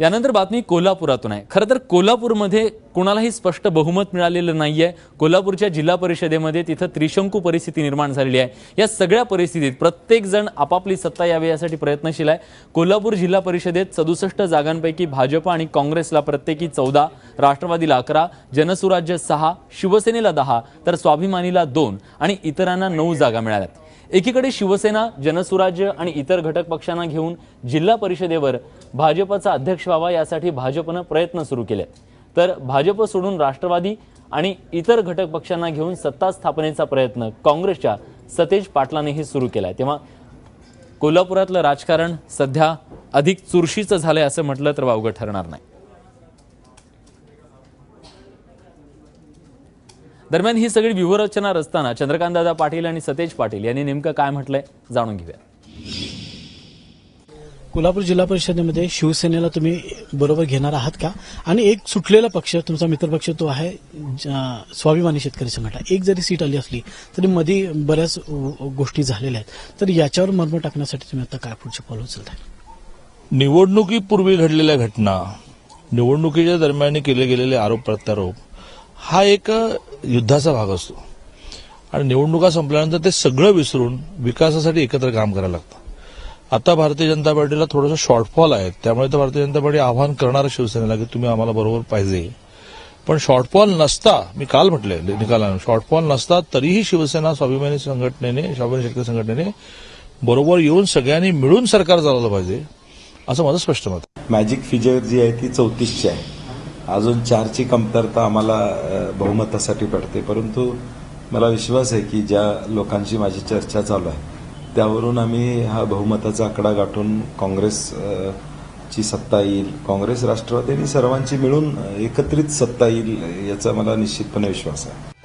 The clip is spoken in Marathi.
यानंतर बातमी कोल्हापुरातून आहे. खरं तर कोल्हापूरमध्ये कोणालाही स्पष्ट बहुमत मिळालेलं नाही आहे कोल्हापूरच्या जिल्हा परिषदेमध्ये तिथं त्रिशंकू परिस्थिती निर्माण झालेली आहे. या सगळ्या परिस्थितीत प्रत्येकजण आपापली सत्ता यावी यासाठी प्रयत्नशील आहे. कोल्हापूर जिल्हा परिषदेत सदुसष्ट जागांपैकी भाजप आणि काँग्रेसला प्रत्येकी चौदा राष्ट्रवादीला अकरा जनसुराज्य सहा शिवसेनेला दहा तर स्वाभिमानीला दोन आणि इतरांना नऊ जागा मिळाल्यात. एकीकडे शिवसेना जनसुराज्य आणि इतर घटक पक्षांना घेऊन जिल्हा परिषदेवर भाजपचा अध्यक्ष व्हावा यासाठी भाजपनं प्रयत्न सुरू केले तर भाजप सोडून राष्ट्रवादी आणि इतर घटक पक्षांना घेऊन सत्ता स्थापनेचा प्रयत्न काँग्रेसच्या सतेज पाटलांनीही सुरू केलाय. तेव्हा कोल्हापुरातलं राजकारण सध्या अधिक चुरशीचं झालंय असं म्हटलं तर वावगं ठरणार नाही. दरम्यान ही सगळी व्यूहरचना रचताना चंद्रकांतदादा पाटील आणि सतेज पाटील यांनी नेमकं काय म्हटलंय जाणून घेऊया कोल्हापूर जिल्हा परिषदेमध्ये शिवसेनेला तुम्ही बरोबर घेणार आहात का? आणि एक सुटलेला पक्ष तुमचा मित्रपक्ष तो आहे स्वाभिमानी शेतकरी संघटना. एक जरी सीट आली असली तरी मध्ये बऱ्याच गोष्टी झालेल्या आहेत. तर याच्यावर मर्म टाकण्यासाठी तुम्ही आता काय पुढचे पाऊल उचलताय? निवडणुकीपूर्वी घडलेल्या घटना निवडणुकीच्या दरम्यान केले गेलेले आरोप प्रत्यारोप हा एक युद्धाचा भाग असतो. आणि निवडणुका संपल्यानंतर ते सगळं विसरून विकासासाठी एकत्र काम करायला लागतं. आता भारतीय जनता पार्टीला थोडंसं शॉर्टफॉल आहे. त्यामुळे तर भारतीय जनता पार्टी आव्हान करणार शिवसेनेला की तुम्ही आम्हाला बरोबर पाहिजे. पण शॉर्टफॉल नसता मी काल म्हटले निकालानं शॉर्टफॉल नसता तरीही शिवसेना स्वाभिमानी संघटनेने स्वाभिमानी शेतकरी संघटनेने बरोबर येऊन सगळ्यांनी मिळून सरकार चालवलं पाहिजे असं माझं स्पष्ट मत आहे. मॅजिक फिजर जी आहे ती चौतीसची आहे. अजून चारची कमतरता आम्हाला बहुमतासाठी पडते. परंतु मला विश्वास आहे की ज्या लोकांची माझी चर्चा चालू आहे त्यावरून आम्ही हा बहुमताचा आकडा गाठून काँग्रेस ची सत्ता येईल. काँग्रेस राष्ट्रवादी आणि सर्वांची मिळून एकत्रित सत्ता येईल याचा मला निश्चितपणे विश्वास आहे.